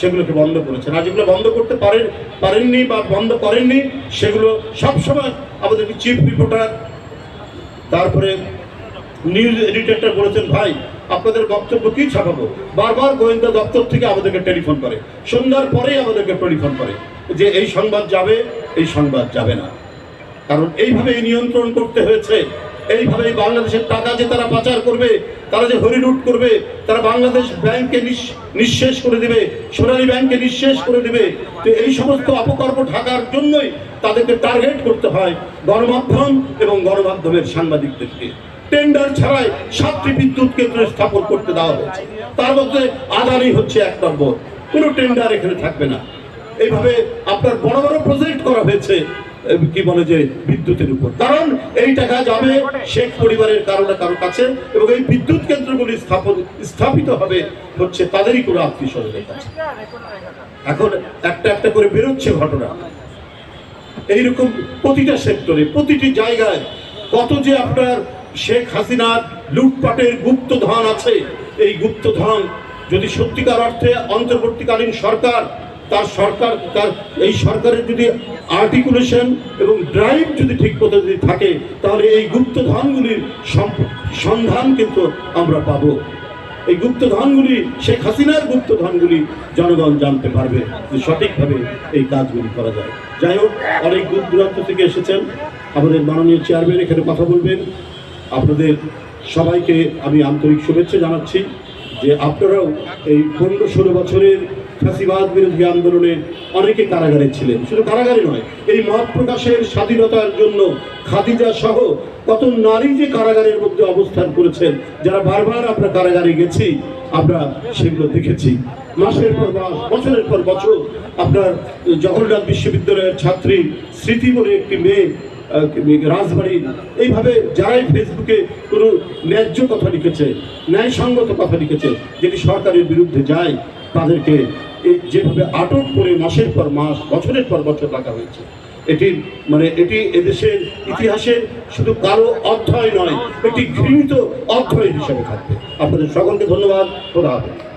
সেগুলোকে বন্ধ করেছেন। আর যেগুলো বন্ধ করতে পারেন পারেননি বা বন্ধ করেননি, সেগুলো সবসময় আমাদের চিফ রিপোর্টার তারপরে নিউজ এডিটরটা বলেছেন, ভাই, আপনাদের বক্তব্য কি ছাপাবো? বারবার গোয়েন্দা দপ্তর থেকে আমাদেরকে টেলিফোন করে। সন্ধ্যার পরেই আমাদেরকে টেলিফোন করে যে এই সংবাদ যাবে, এই সংবাদ যাবে না। কারণ এইভাবেই নিয়ন্ত্রণ করতে হয়েছে। এইভাবেই বাংলাদেশের টাকা যে তারা পাচার করবে, তারা যে হরিলুট করবে, তারা বাংলাদেশ ব্যাংকে নিঃশেষ করে দেবে, সোনালী ব্যাংকে নিঃশেষ করে দেবে। তো এই সমস্ত অপকর্ম ঢাকার জন্যই তাদেরকে টার্গেট করতে হয় গণমাধ্যম এবং গণমাধ্যমের সাংবাদিকদেরকে। টেন্ডার ছাড়াই সাতটি বিদ্যুৎ কেন্দ্র স্থাপন করতে দেওয়া হয়েছে। তার মধ্যে আদানি হচ্ছে এক নম্বর। কোনো টেন্ডার এখানে থাকবে না। এইভাবে আপনার বড় বড় প্রজেক্ট করা হয়েছে। কি বলে যে বিদ্যুতের উপর। কারণ এই টাকা যাবে শেখ পরিবারের কারণে কারও কাছে এবং এই বিদ্যুৎ কেন্দ্রগুলি স্থাপন স্থাপিত হবে হচ্ছে তাদেরই কোনো আত্মীয় স্বজনের কাছে। এখন একটা একটা করে বেরোচ্ছে ঘটনা। এইরকম প্রতিটা সেক্টরে, প্রতিটি জায়গায় কত যে আপনার শেখ হাসিনার লুটপাটের গুপ্তধন আছে, এই গুপ্তধন যদি সত্যিকার অর্থে অন্তর্বর্তীকালীন সরকার তার সরকার, তার এই সরকারের যদি আর্টিকুলেশন এবং ড্রাইভ যদি ঠিক মতো যদি থাকে, তাহলে এই গুপ্তধনগুলির সন্ধান কিন্তু আমরা পাবো। এই গুপ্তধনগুলি শেখ হাসিনার গুপ্তধনগুলি জনগণ জানতে পারবে যে সঠিকভাবে এই কাজগুলি করা যায়। যাই হোক, অনেক দূর দূরান্ত থেকে এসেছেন। আমাদের মাননীয় চেয়ারম্যান এখানে কথা বলবেন। আপনাদের সবাইকে আমি আন্তরিক শুভেচ্ছা জানাচ্ছি যে আপনারাও এই পনেরো ষোলো বছরের ফাঁসিবাদ বিরোধী আন্দোলনে অনেকে কারাগারে ছিলেন। শুধু কারাগারে নয় এই মত প্রকাশের স্বাধীনতার জন্য খাদিজা সহ কত নারী যে কারাগারের মধ্যে অবস্থান করেছেন যারা বারবার আমরা কারাগারে গেছি আমরা সেগুলো দেখেছি। মাসের পর মাস বছরের পর বছর আপনার জগন্নাথ বিশ্ববিদ্যালয়ের ছাত্রী স্মৃতি বলে একটি মেয়ে আহ, রাজবাড়ির এইভাবে যারাই ফেসবুকে কোনো ন্যায্য কথা লিখেছে ন্যায়সঙ্গত কথা লিখেছে যেটি সরকারের বিরুদ্ধে যায় তাদেরকে যেভাবে আটক করে মাসের পর মাস, বছরের পর বছর রাখা হয়েছে, এটি মানে এটি এদেশের ইতিহাসের শুধু কারও অধ্যায় নয়, এটি ঘৃণিত অধ্যায় হিসেবে থাকবে। আপনাদের সকলকে ধন্যবাদ, খোদা হাফেজ।